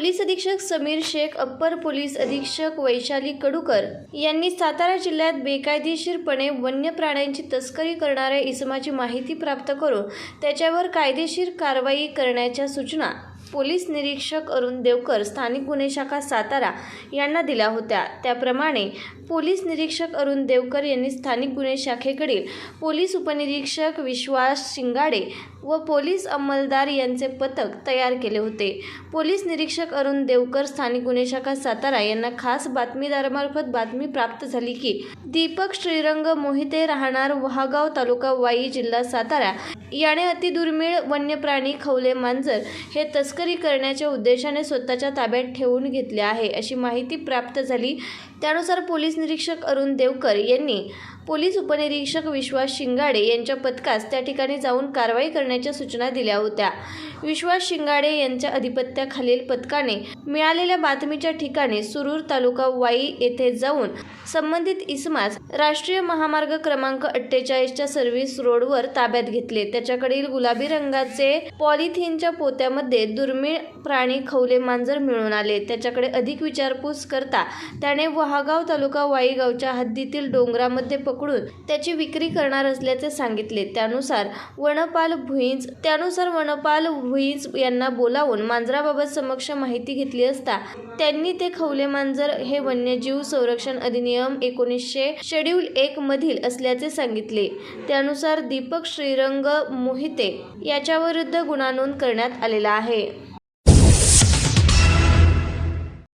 Police अधीक्षक Sameer Shaikh upper police अधीक्षक वैशाली कडूकर यांनी सातारा जिल्ह्यात बेकायदेशीरपणे वन्य प्राण्यांची तस्करी करणाऱ्या इसमाची माहिती प्राप्त करून त्याच्यावर कायदेशीर कारवाई करण्याच्या सूचना पोलीस निरीक्षक अरुण देवकर स्थानिक गुन्हे शाखा सातारा यांना दिल्या होत्या. त्याप्रमाणे पोलीस निरीक्षक अरुण देवकर यांनी स्थानिक गुन्हे शाखेकडील पोलीस उपनिरीक्षक विश्वास शिंगाडे व पोलीस अंमलदार यांचे पथक तयार केले होते. पोलीस निरीक्षक अरुण देवकर स्थानिक गुन्हे शाखा सातारा यांना खास बातमीदारामार्फत बातमी प्राप्त झाली की दीपक श्रीरंग मोहिते राहणार वहागाव तालुका वाई जिल्हा सातारा. याने अतिदुर्मिळ वन्य प्राणी खवले मांजर हे तस्कर करण्याच्या उद्देशाने स्वतःच्या ताब्यात ठेवून घेतले आहे अशी माहिती प्राप्त झाली. त्यानुसार पोलीस निरीक्षक अरुण देवकर यांनी पोलीस उपनिरीक्षक विश्वास शिंगाडे यांच्या पथकास त्या ठिकाणी जाऊन कारवाई करण्याच्या सूचना दिल्या होत्या. विश्वास शिंगाडे यांच्या अधिपत्याखालील पथकाने मिळालेल्या बातमीच्या ठिकाणी सुरूर तालुका वाई येथे जाऊन संबंधित इसमास राष्ट्रीय महामार्ग क्रमांक अठ्ठेचाळीसच्या सर्व्हिस रोडवर ताब्यात घेतले. त्याच्याकडील गुलाबी रंगाचे पॉलिथिनच्या पोत्यामध्ये दुर्मिळ प्राणी खवले मांजर मिळून आले. त्याच्याकडे अधिक विचारपूस करता त्याने वहागाव तालुका वाई गावच्या हद्दीतील डोंगरामध्ये पकडून त्याची विक्री करणार असल्याचे सांगितले. त्यानुसार वनपाल भुईंज त्यानुसार वनपाल भुईंज यांना बोलावून मांजराबाबत समक्ष माहिती घेतली असता त्यांनी ते खवले मांजर हे वन्यजीव संरक्षण अधिनियम एकोणीसशे शेड्यूल एक मधील असल्याचे सांगितले. त्यानुसार दीपक श्रीरंग मोहिते याच्याविरुद्ध गुन्हा नोंद करण्यात आलेला आहे.